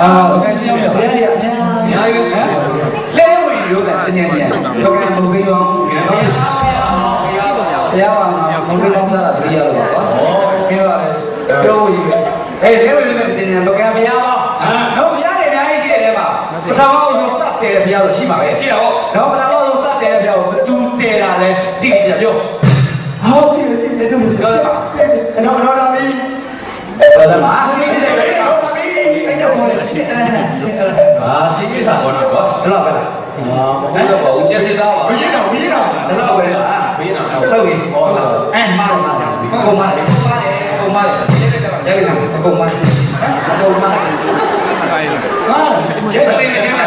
အာဘကရှင်းရောက်တယ်ဘယ်ရည်အများအများကြီးပဲလဲဝင်ရိုးတယ်တညံ့ညံ့ဘကမုံစိရောတရားပါမှာမုံစိရောစားတာတတိယလို့ပါကွာဩပြောရတယ်ပြောဝင်ဟေးလဲဝင်လည်းတညံ့ဘကမရပါတော့ဘုရားတွေအများကြီးရှိတယ်မှာပထမဆုံးစတယ်ဘုရားဆိုရှိပါပဲရှိတာပေါ့တော့ပထမဆုံးစတယ်ဘုရားကိုဘသူတဲတာလဲတိတိကျကျပြောဟုတ်ပြီဒီနေ့တို့ပြောတယ်ပါအဲ့တော့တော့လာပြီပြောတယ်မှာဒီနေ့တော့လာပြီအဲ့တော့ခေါ် ရှင်းတယ်ရှင်းတယ်အာရှင်းကိစ္စပေါ်တော့ကွာဒီလောက်ပဲလားအာမဟုတ်တော့ပါဘူးကျက်စစ်သားပါဘယ်တော့ဘယ်တော့ဒီလောက်ပဲလားဘေးနာတော့ဟုတ်ပြီဟောလာအဲ့မာရမာရအကုန်မာတယ်အကုန်မာတယ်ရဲရဲအကုန်မာတယ်အကုန်မာတယ်ဟာရဲမသိမ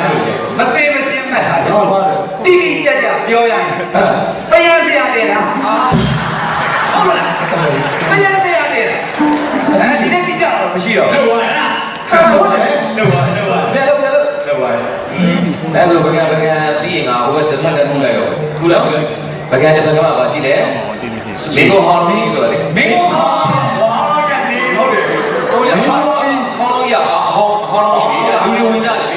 အဲ့ဒါဘယ်ကဘယ်ကပြီးရင်ငါဟိုကတစ်ဖက်ကထူလိုက်ရောထူလိုက်ဘယ်ကတစ်ဖက်ကမှပါရှိတယ်မင်းကိုဟော်မီဆိုတာလေမင်းကဟာဟုတ်တယ်ကိုလည်းခေါင်းခေါင်းရဟောဟောတော့လူလူဝင်ကြတယ်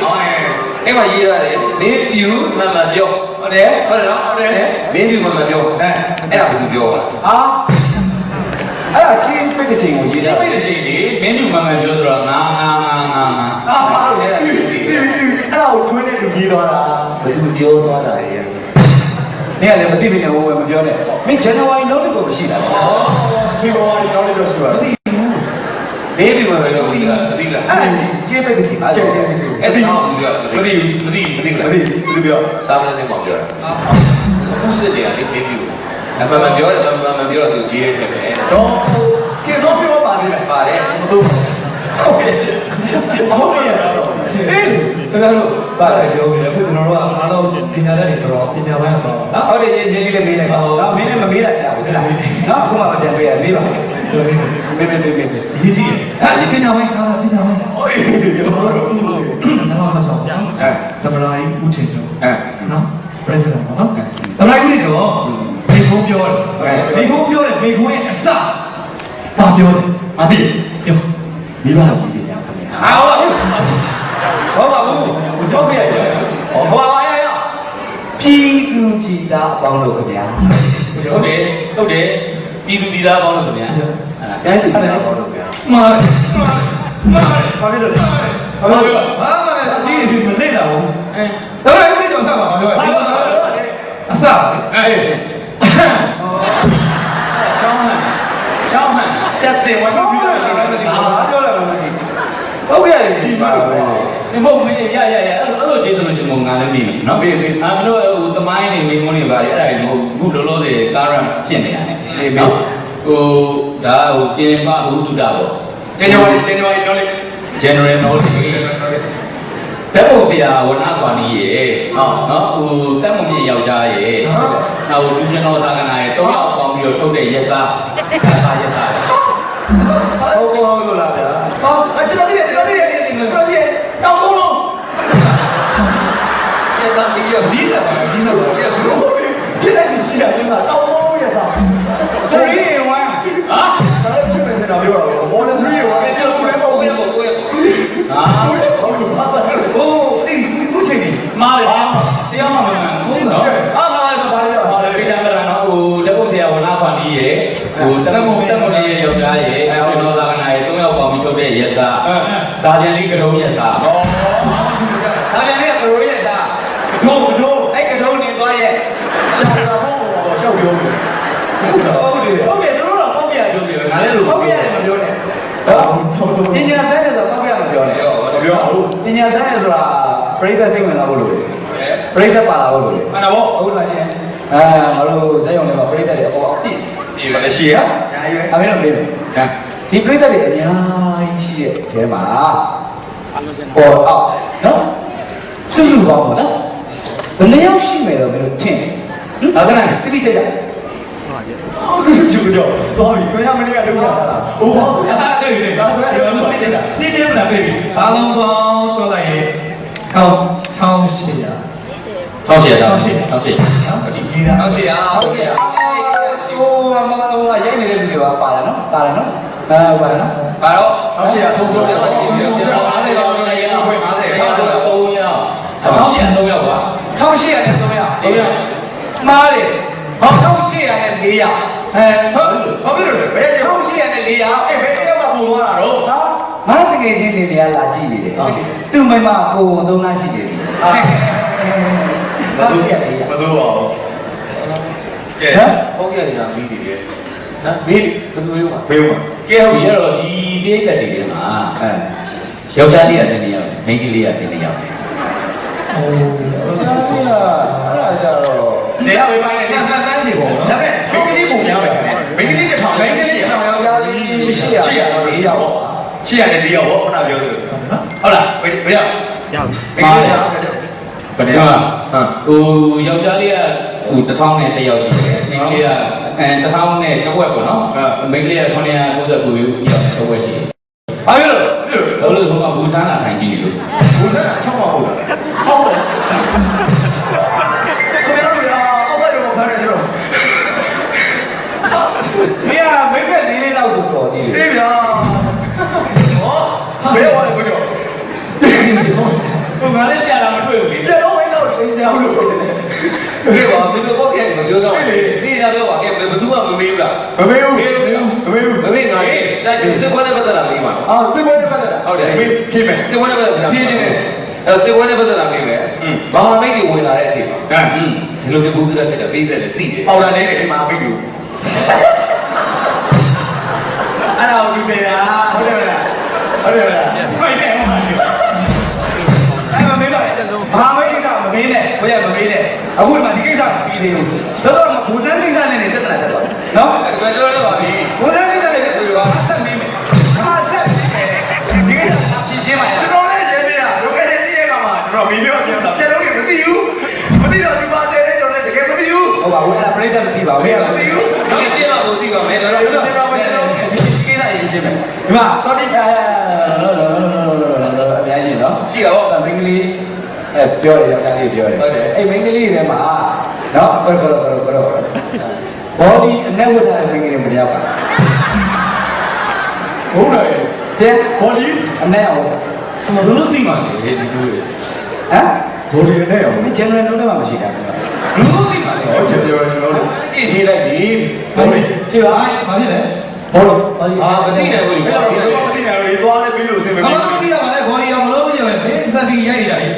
အဲ့မှာရေးရတယ်မင်းပြူမှန်မှန်ပြောဟုတ်တယ်ဟုတ်တယ်နော်ဟုတ်တယ်မင်းပြူမှန်မှန်ပြောအဲအဲ့ဒါဘယ်သူပြောပါဟာအဲ့ဒါချင်းပိတ်တဲ့ချိန်ကိုရေးဒီကြပိတ်တဲ့ချိန်ဒီမင်းတို့မှမှပြောဆိုတော့ငါငါငါငါငါအာဟာလေဒီဒီ အဲ့ဒါကိုထွန်းတဲ့လူကြီးသွားတာဘယ်သူပြောသွားတာလဲနေရလည်းမသိမနေဘူးပဲမပြောနဲ့မင်းဇန်နဝါရီနောက်တစ်ခုမရှိတာဩဒီဘောကတောင်းလို့ရှိပါမသိမင်းပြူမှန်မှန်ပြောမသိလားမသိလားအဲ့ဒါချင်းပိတ်တဲ့ချိန်အဲ့ဒါအဲ့ဒါတော့ပြောမသိဘူးမသိမသိလားမသိဘူးပြောစားမနေမှပြောတာအခုစစ်တယ်လေမင်းပြူအမှန်မှန်ပြောတယ်မှန်မှန်ပြောတော့သူကြီးရဲထည့်တယ်တော့ကေဆုံးပြောပါသေးတယ်ပါတယ်မစိုးဟုတ်ကဲ့ဟုတ်ကဲ့တော့ အေးခင်ဗျားတို့ပါတယ်ပြောပြီအခုကျွန်တော်တို့ကအားလုံးပညာတတ်နေဆိုတော့ပညာပိုင်းတော့နော်ဟုတ်တယ်ရင်းရင်းလေးမေးလိုက်ပါနော်မင်းလည်းမမေးလိုက်ကြဘူးဟုတ်လားနော်အခုမှမပြန်ပေးရမေးပါမေးမေးမေးမေးမေးရေးကြည့်ဟာဒီပညာပိုင်းကားပညာပိုင်းဟိုအေးကျွန်တော်တို့နောက်မှဆောင်းပြန်အဲသမလာကြီးဦးချိန်ကျော်အဲနော် president ပြောဘာမှလည်းအကြီးကြီးမလိမ့်တာဘူးအဲသမလာကြီးဦးချိန်ကျော်စပါပြောတယ်အစအေးချောင်းဟန်ချောင်းဟန်တက်တယ်ဝါတော့ပြောတယ်ဘာပြောလဲမသိဟုတ်ကဲ့ဒီပါပဲဒီမဟုတ်မင်းရရရအဲ့လိုအဲ့လိုကြည့်ဆိုလို့ရှိရင်ငါလည်းပြီးပြီနော်ပြီးပြီအာမလို့ဟိုတမိုင်းနေမိမုန်းနေပါလေအဲ့ဒါကြီးမဟုတ်အခုလောလောဆယ်ကာရန်ဖြစ်နေရတယ်နော်ဟိုဒါဟိုပြင်ပဘုဒ္ဓတာပေါ့ကျန်ကြပါကျန်ကြပါပြောလေ general knowledge ဓာတ်ပုံဆရာဝနာခွာနီးရေဟုတ်နော်ဟိုတက်မုံမြင့်ယောက်ျားရေနောက်လူရှင်တော်သာကနာရေတောင်းအောင်ပေါင်းပြီးတော့ထုတ်တဲ့ရက်စားရက်စားရက်စား ဟုတ်တယ်ဟုတ်ပြီတို့တော့ပေါ့ပြပြောပြီငါလည်းလို့ဟုတ်ကဲ့မပြောနဲ့ပညာဆိုင်တယ်ဆိုတော့ပေါ့ကမပြောနဲ့ပြောတော့ပြောဟုတ်ပညာဆိုင်တယ်ဆိုတာပရိသတ်စိတ်ဝင်စားဖို့လိုတယ်ပရိသတ်ပါလာဖို့လိုတယ်မှန်တာပေါ့ဟုတ်လားရှင်အဲငါတို့ဇက်ရုံတွေမှာပရိသတ်တွေအပေါ်အပြည့်ဒီပါလေရှိရညာရွယ်အမင်းတို့လေးဒီပရိသတ်တွေအများကြီးရှိတဲ့အဲမှာပေါ်အောင်နော်စုစုပေါင်းပါနော်ဘယ်နှယောက်ရှိမယ်တော့မင်းတို့ထင်တယ်ဟာကနတိတိကျကျ ဟုတ်ပါရဲ့ဟုတ်ပြီကျူတော့တော်ပြီကျွန်တော်မနေ့ကလုပ်ရတာဟိုဟုတ်ပြီအားတွေ့တယ်ဒါဆိုရင်ကျွန်တော်စစ်တယ်စစ်တယ်မလားပြည်ဘာလုံးပေါင်းတွက်လိုက်ရင်ထောင်းထောင်းရှစ်ရာထောင်းရှစ်ရာထောင်းရှစ်ရာထောင်းရှစ်ရာနော်ဒီကြီးတာထောင်းရှစ်ရာထောင်းရှစ်ရာဟိုမမလုံးကရိုက်နေတဲ့လူတွေကပါလာနော်ပါလာနော်အဲပါလာနော်ပါတော့ထောင်းရှစ်ရာသုံးဆုံးတယ်ပါရှစ်ရာအားလည်းတော့လည်းရအောင်ဖွင့်အားလည်းရအောင်တော့ပုံရအောင်ထောင်းရှစ်ရာသုံးရောက်ပါထောင်းရှစ်ရာနဲ့သုံးရောက်ဟုတ်ရမှားတယ် ဟော1800နဲ့400အဲဟုတ်ဘာဖြစ်လို့လဲဘယ်ကြောင့်1800နဲ့400အဲ့ဘယ်တယောက်ကပုံသွားတာတော့ဟာငါတကယ်ချင်းနေနေရလာကြည့်နေတယ်သူ့မိမကိုဝန်သုံးသားရှိတယ်ဘာလို့ရလဲမစိုးပါဘူးကဲဟုတ်ကဲ့ညာပြီးတယ်နော်မင်းဘယ်သူရောဖေးမှာကဲဟုတ်ပြီအဲ့တော့ဒီတိတ်ကတည်းကမှာအဲယောက်ျားလေးကတည်းကယောက်မိန်းကလေးကတည်းကယောက်ဆရာကြီးကအဲ့ဒါကြတော့ နေရဝေးပိုင်းနဲ့တန်တန်းချေပေါ့နော်ဒါပေမဲ့မိန်းကလေးပုံများပဲမိန်းကလေးတစ်ထောင်မိန်းကလေးတစ်ထောင်ယောက်ျားလေးရှိရရှိရတယ်၄ယောက်ပေါ့ရှိရတယ်၄ယောက်ပေါ့ခဏပြောလို့ဟုတ်လားဘယ်ဘယ်ရောက်ရောက်ပါရဘယ်တော့ဟိုယောက်ျားလေးကဟိုတစ်ထောင်နဲ့တစ်ယောက်ရှိတယ်မိန်းကလေးကအဲတစ်ထောင်နဲ့တစ်ဝက်ပေါ့နော်မိန်းကလေးက999ယောက်တစ်ဝက်ရှိတယ်ဘာဖြစ်လို့ဘာလို့လဲဆိုတော့ဘူဇန်းလာထိုင်ကြည့်နေလို့ ငါလေဒါစစ်ခွန်းနဲ့ပတ်သက်တာမေးပါအာစစ်ပွဲနဲ့ပတ်သက်တာဟုတ်တယ်မေးဖြေမယ်စစ်ခွန်းနဲ့ပတ်သက်တာဖြေနေတယ်အဲစစ်ခွန်းနဲ့ပတ်သက်တာမေးမယ်ဘာမိတ်တွေဝင်လာတဲ့အချိန်မှာဟမ်ဒီလိုမျိုးဘူးစရတဲ့ပေးတဲ့တိတယ်ပေါလာနေတယ်ဒီမှာမေးဘူးအဲ့ဒါကိုဒီပြန်ဟုတ်တယ်မလားဟုတ်တယ်မလား ပြိတ္တမသိပါဘူးမင်းကမသိဘူးဒီရှင်းမှာကိုသိပါမယ်တော်တော်ဒီကိစ္စရေးရှင်းမယ်ဒီမှာစောတိအဲအများကြီးနော်ရှိတာပေါ့မင်းကလေးအဲပြောတယ်ယောက်ျားလေးပြောတယ်ဟုတ်တယ်အဲ့မင်းကလေးထဲမှာနော်ဘယ်ဘယ်ဘယ်ဘယ်ဘောဒီအနက်ဝတ်ထားတဲ့မင်းကလေးမတယောက်ကဟုတ်တယ်တဲ့ဘောဒီအနက်အောင်ဘယ်လိုသိမှလဲဒီလိုလေဟမ်ဘောဒီနဲ့ရောမင်း general လုံးထဲမှာမရှိတာဘူးဘယ်လိုသိမှလဲ ဟောချက်ပြောကျွန်တော်တို့ကြည့်ကြည့်လိုက်ပြီဘောဒီကြည့်ပါဘာဖြစ်လဲဘောဒီဘောဒီအာမသိတယ်ကိုအဲ့ကြီးတော့ဒီတော့မသိနိုင်ဘူးသွားလဲပြီးလို့အစင်မဘာပြေလို့မသိရမှာလဲခေါ်ရမလို့မရပဲဘယ်စတိရိုက်နေတာလဲ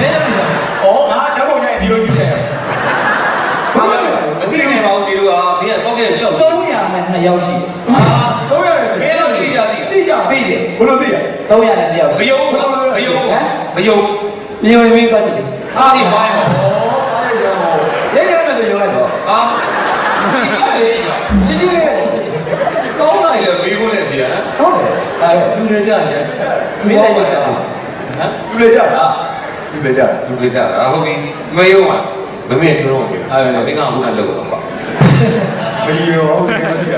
ဘယ်လိုလဲဘူးဩငါဓာတ်ပုံရိုက်ဒီလိုကြည့်တယ်ဘာလဲမသိနေပါဘူးဒီလိုอ่ะမင်းကတော့ကဲရှော့300နဲ့2ယောက်ရှိတယ်အာတော့ရတယ်မင်းတော့သိကြသိသိကြသိတယ်ဘယ်လိုသိရ300နဲ့2ယောက်မရှိယုံမယုံမယုံမြေဝင်မင်းသွားကြည့်အားဒီပိုင်းပါ ဩအားရရော ရဲရဲနဲ့ဆိုရုံလိုက်တော့ အာ ရှိရှိလေးရှိရှိလေးကောင်းလိုက်လေမေးခွန်းနဲ့တည်းဟမ်ဟုတ်တယ်ဒါပဲလူတွေကြတယ်မင်းလည်းရစားဟမ်လူလေကြတာလူလေကြလူတွေကြတာဟုတ်ပြီမယုံပါမမေ့ထုံးတော့ပြီအဲ့ဒါမင်းကအခုနလောက်တော့ပါမီရောဟုတ်တယ်သိရ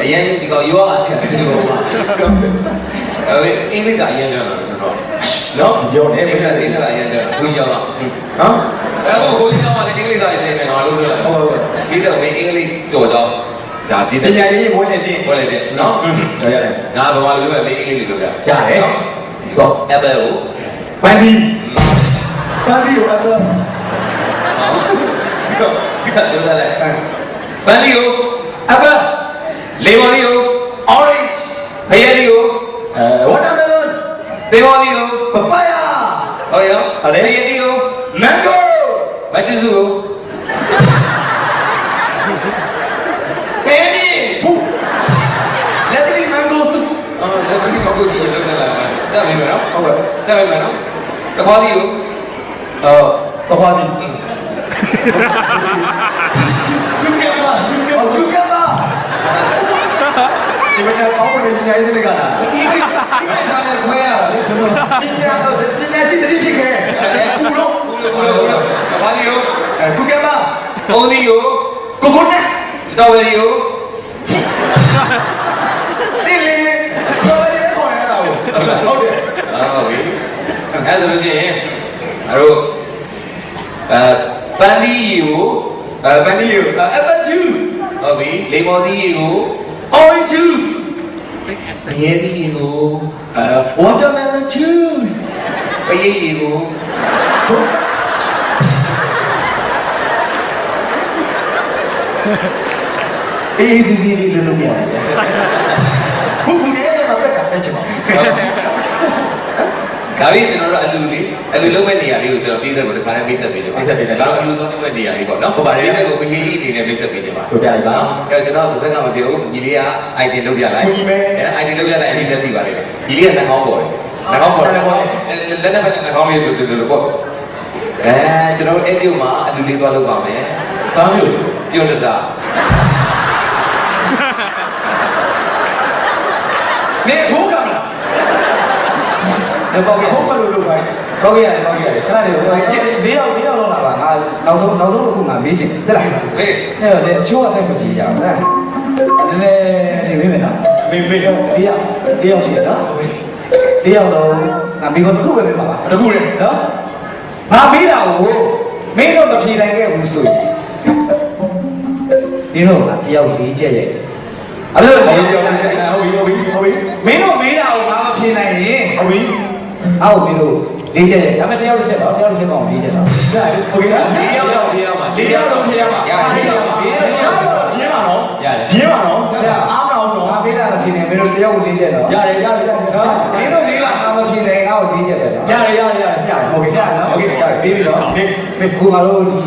အရင်ဒီကောင်ရောအဲ့ဒီလိုပါအဲ့အင်္ဂလိပ်စာအရင်ကျတော့တော့ နော်ပြောနေအဲ့မဒီင်းကကအင်္ဂလိပ်စာအရင်ကျတော့ဘုရားတော့နော်အဲ့ကိုကိုကြီးကလည်းအင်္ဂလိပ်စာရေးနေငါလို့ပြောတာဟုတ်ဟုတ်ပြီးတော့မင်းအင်္ဂလိပ်တော်ကြောင်းဒါပြည့်ပတယ်ညာရေးမွေးနေတင်ဟောလိုက်တယ်နော်တော်ရတယ်ငါဗမာလူပဲမင်းအင်္ဂလိပ်လိုပြောရတယ်ဆို Apple ကိုပန်ဒီပန်ဒီကိုအတော့ပြောတယ်လေဘန်ဒီကို Apple လေမော်ဒီကို Orange ဖယက်ဒီကို အဲ Watermelon သေမော်ဒီကို Papaya ဟုတ်ရောဖယက်ဒီကို Mango မရှိစုကိုဘယ်ဒီ Letty Mango soup အော်ဒါကဒီကောကိုစီရုပ်နေလာတယ်စမ်းမယ်နော် ဟုတ်ကဲ့စမ်းမယ်နော်တခေါ်ဒီကိုအော်တော့ဒီလူကပါလူကပါလူကပါဒီမနေ့အောက်ကနေညာရေးတွေကလားဒီကိစ္စဒါလည်းခွဲရတာလေပညာတော့ပညာရှိတဲ့ဖြစ်ခဲ့ကူတော့ဘူးလို့ဘူးလို့ဘူးလို့တခေါ်ဒီကိုအဲကူကပါပုံဒီကိုကိုကိုနဲ့စတော်ဘယ်ရီကိုဒီ 해서 그러지. 바로, 아, 빨리요. 아, 빨리요. 아, 빨리요. 아, 위, 레몬이요. 어이주. 예리요. 아, 워터멜론 주스. 예리요. 에이, 비비리는 놈이 아니야. 궁금해. 막 뺏어, 뺏어. ဒါပြီးကျွန်တော်တို့အလူလေးအလူလုံးမဲ့နေရာလေးကိုကျွန်တော်ပြည်သက်ကိုတခါနဲ့မိတ်ဆက်ပေးကြပါဒါအလူလုံးမဲ့နေရာလေးပေါ့နော်ဟုတ်ပါတယ်ပြည်သက်ကိုပဟီလေးအနေနဲ့မိတ်ဆက်ပေးကြပါတို့ပြလိုက်ပါအဲ့တော့ကျွန်တော်ပါစက်ကမပြောဘူးညီလေးက item လုပ်ပြလိုက်အဲ့ item လုပ်ပြလိုက်အဲ့ဒီလက်သိပါလိမ့်မယ်ညီလေးကနှာခေါင်းပေါ်တယ်နှာခေါင်းပေါ်တယ်လက်နဲ့ပဲနှာခေါင်းလေးတို့တို့ပေါ့အဲကျွန်တော်အဲ့ဒီမှာအလူလေးသွားလုပ်ပါမယ်ဘာမျိုးပြုံးတစားနေထိုးကမလား တော့ပေါ့ရဟုတ်ပါလို့လို့ပါပေါ့ရပေါ့ရခဏလေးဟို၄ယောက်၄ယောက်လောက်လာပါငါနောက်ဆုံးနောက်ဆုံးတစ်ခုငါမေးချင်တက်လိုက်ပါဟေးအဲ့တော့လေအချိုးအသက်မပြေကြဘူးလားနည်းနည်းထင်မိမယ်နော်မေမေ၄ယောက်၄ယောက်၄ယောက်ရှိတယ်နော်၄ယောက်တော့ငါမိဘတစ်ခုပဲပြပါပါတခုလေနော်ငါမေးတာကိုမင်းတို့မဖြေနိုင်ခဲ့ဘူးဆိုရင်ဒီတော့ငါတယောက်၄ချက်ရဲ့အဲ့လိုဟုတ်လေပြီဟုတ်ပြီဟုတ်ပြီဟုတ်ပြီမင်းတို့မေးတာကိုငါမဖြေနိုင်ရင်ဟုတ်ပြီ အားကိုမင်းတို့လေးချက်ဒါပေမဲ့တယောက်တစ်ချက်ပါတယောက်တစ်ချက်ပါလေးချက်ပါဟုတ်ကဲ့လားလေးယောက်တော့ပြေးရမှာလေးယောက်တော့ပြေးရမှာရတယ်လေးယောက်တော့ပြေးရမှာရတယ်ပြေးပါတော့အားမအောင်တော့အားပေးတာမဖြစ်နေမင်းတို့တယောက်ကိုလေးချက်တော့ရတယ်ရတယ်နော်မင်းတို့လေးကအားမဖြစ်နေအားကိုလေးချက်ပဲနော်ရတယ်ရတယ်ရတယ်ပြဟုတ်ကဲ့လားဟုတ်ကဲ့ရတယ်ပြီးပြီတော့မင်းကိုကတော့ဒီ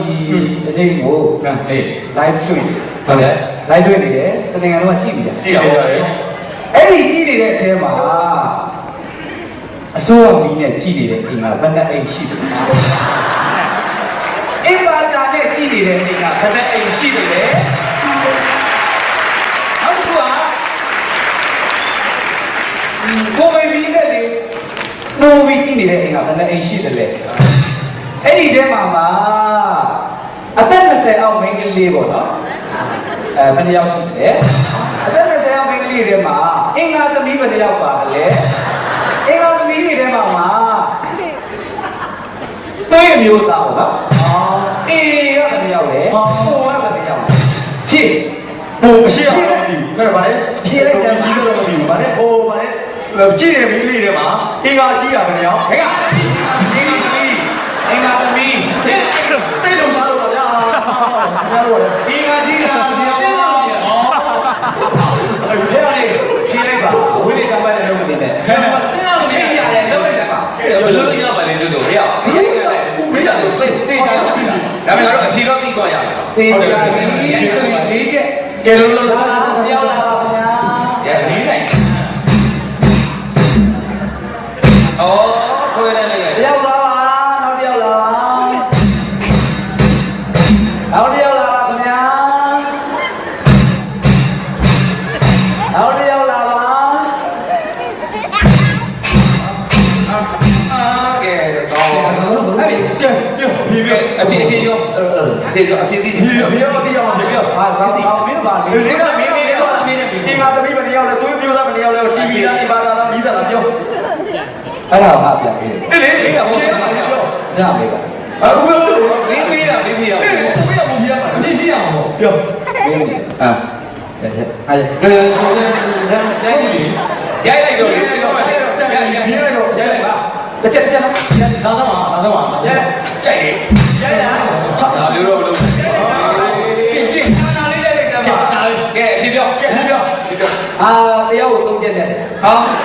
တနေ့ကိုဟဲ့ live တွေ့ဟုတ်ကဲ့ live တွေ့နေတယ်တနေ့ကတော့ကြည့်ပြီကြည့်ရတယ်အဲ့ဒီကြည့်နေတဲ့အထဲမှာ အစိုးရမီးနဲ့ကြည့်နေတဲ့အင်္ဂါဘယ်နဲ့အိမ်ရှိတယ်အင်္ဂါတာနဲ့ကြည့်နေတဲ့အင်္ဂါဘယ်နဲ့အိမ်ရှိတယ်လဲနောက်တစ်ခုကကိုယ်ပဲပြီးတဲ့လေနိုးပြီးကြည့်နေတဲ့အင်္ဂါဘယ်နဲ့အိမ်ရှိတယ်လဲအဲ့ဒီထဲမှာမှာအသက်20အောက်မိန်းကလေးပေါ့နော်အဲဘယ်နှယောက်ရှိလဲအသက်20ယောက်မိန်းကလေးတွေမှာအင်္ဂါသမီးဘယ်နှယောက်ပါတယ်လဲအင်္ဂါ သမီးတွေထဲမှာမှာသွေးအမျိုးသားပေါ့နော်အေးကဘယ်နှယောက်လဲဟိုကဘယ်နှယောက်လဲဖြည့်ဟိုမရှိရတော့ဒီဘယ်ပါလဲပြီးတော့မပြီးဘူးဗါလဲဟိုဗါလဲကြည့်နေပြီလေးထဲမှာအင်္ဂါကြည့်ရမယ်ရောဟဲ့ကအင်္ဂါသမီးအင်္ဂါသမီးဖြည့်တိတ်လုံးစားလို့ပါဗျာဗျာတော့လေအ ယ်လိုလုပ်ရမလဲကျွတ်တို့ဟေးမင်းတို့စိတ်စိတ်ချမ်းဒါပေမဲ့တော့အဖြေတော့သိသွားရမယ်တေးကြတယ်ဒီစနေလေးချက်ကဲလုံးလုံးလာစားလာပြောင်းလာ ပြောဖြည်းဖြည်းအဖြေအဖြေပြောအဖြေပြောအဖြေသိဖြည်းဖြည်းဖြည်းဖြည်းအောင်ဖြည်းဖြည်းဘာဘာဘာမင်းပါလေဒီကမင်းမင်းတော့မင်းနဲ့ဒီကသမီးမတယောက်လဲသွေးပြိုးသားမတယောက်လဲတီဗီလားဒီပါလားပြီးသားလားပြောအဲ့ဒါဟာပြန်ပြီးအေးလေဒီကဟိုပြောရမယ်ပါအခုပြောလို့လင်းပေးတာလင်းပေးရအောင်ဘယ်လိုဘယ်လိုပြရမှာဒီရှိအောင်ပြောအာအဲ့အဲ့ကဲကြိုက်ပြီရိုက်လိုက်တော့လေတော့ရိုက်ရိုက်ပြရတော့ရလိုက်ပါတစ်ချက်တစ်ချက်နော်လာသ ချက်နဲ့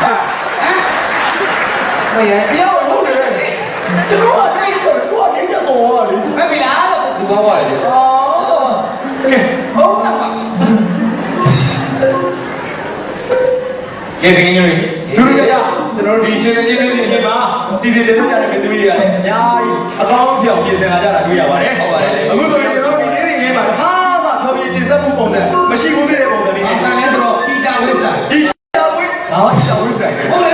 ဟာမရတယောက်လုံးနေတယ်ကျွန်တော်ကအဲ့ချက်ကိုအနေနဲ့ဟောလေမပြီလားလို့လူကောင်းပါလေအော်ကဲဟုတ်လားပါကဲခင်ဗျာသူတို့ကြကျွန်တော်တို့ဒီရှင်နေချင်းတွေဒီမှာတည်တည်လေးကြတဲ့ပြည်သူတွေကလည်းအများကြီးအကောင်းပြောင်ပြင်ဆင်လာကြတာတွေ့ရပါတယ်အခုဆိုရင်ကျွန်တော်ဒီနေ့နေမှာဟာမှဖျော်ဖြေတင်ဆက်မှုပုံစံမရှိဘူး တော်